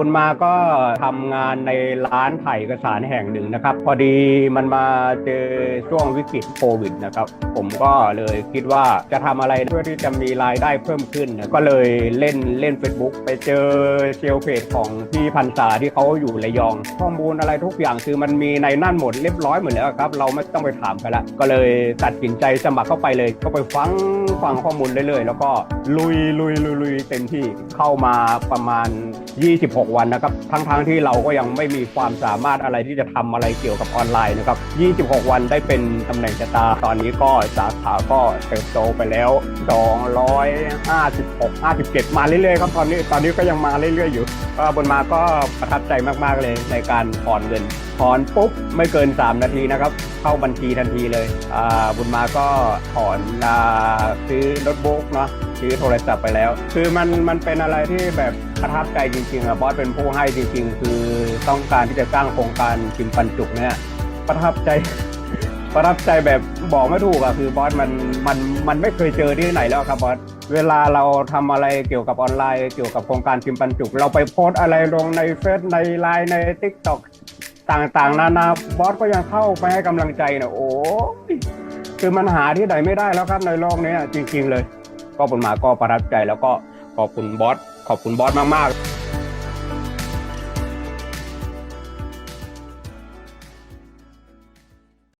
คุณมาก็ทำงานในร้านถ่ายเอกสารแห่งหนึ่งนะครับ พอดีมันมาเจอช่วงวิกฤตโควิดนะครับ ผมก็เลยคิดว่าจะทำอะไรเพื่อที่จะมีรายได้เพิ่มขึ้น ก็เลยเล่นเล่น Facebook ไปเจอเชลเพจของพี่พันษาที่เขาอยู่ระยอง ข้อมูลอะไรทุกอย่างคือมันมีในนั่นหมดเรียบร้อยหมดแล้วครับ เราไม่ต้องไปถามกันละก็เลยตัดสินใจสมัครเข้าไปเลย ก็ไปฟังฟังข้อมูลเรื่อยๆแล้วก็ลุยลุยลุยลุยเต็มที่เข้ามาประมาณ 26 วันนะครับ ทั้งๆที่เราก็ยังไม่มีความสามารถอะไรที่จะทำอะไรเกี่ยวกับออนไลน์นะครับ 26 วันได้เป็นตำแหน่งชะตา ตอนนี้ก็สาขาก็เติบโตไปแล้ว 256 57 มาเรื่อยๆครับตอนนี้ตอนนี้ก็ยังมาเรื่อยๆอยู่ก็บนมาก็ประทับใจมากๆเลยในการถอนเงินถอนปุ๊บไม่เกิน 3 นาทีนะครับเข้าบัญชีทันทีเลยบุญมาก็ถอนอซื้อโน้ตบุ๊กเนาะซื้อโทรศัพท์ไปแล้ว คือมันมันเป็นอะไรที่แบบประทับใจจริงๆอะบอสเป็นผู้ให้จริง ๆ คือต้องการที่จะสร้างโครงการชิมปันจุกเนี่ยประทับใจประทับใจแบบบอกไม่ถูกอะคือบอสมันมันมันไม่เคยเจอที่ไหนแล้วครับบอสเวลาเราทำอะไรเกี่ยวกับออนไลน์เกี่ยวกับโครงการชิมปันจุก เราไปโพสอะไรลงในเฟซในไลน์ในทิกตอก ต่างๆ นานาบอสก็ยังเข้าไปให้กำลังใจนะโอ้ยคือมันหาที่ไหนไม่ได้แล้วครับในโลกนี้จริง ๆ เลย ก็ผลมาก็ประทับใจแล้วก็ขอบคุณบอสขอบคุณบอสมากๆ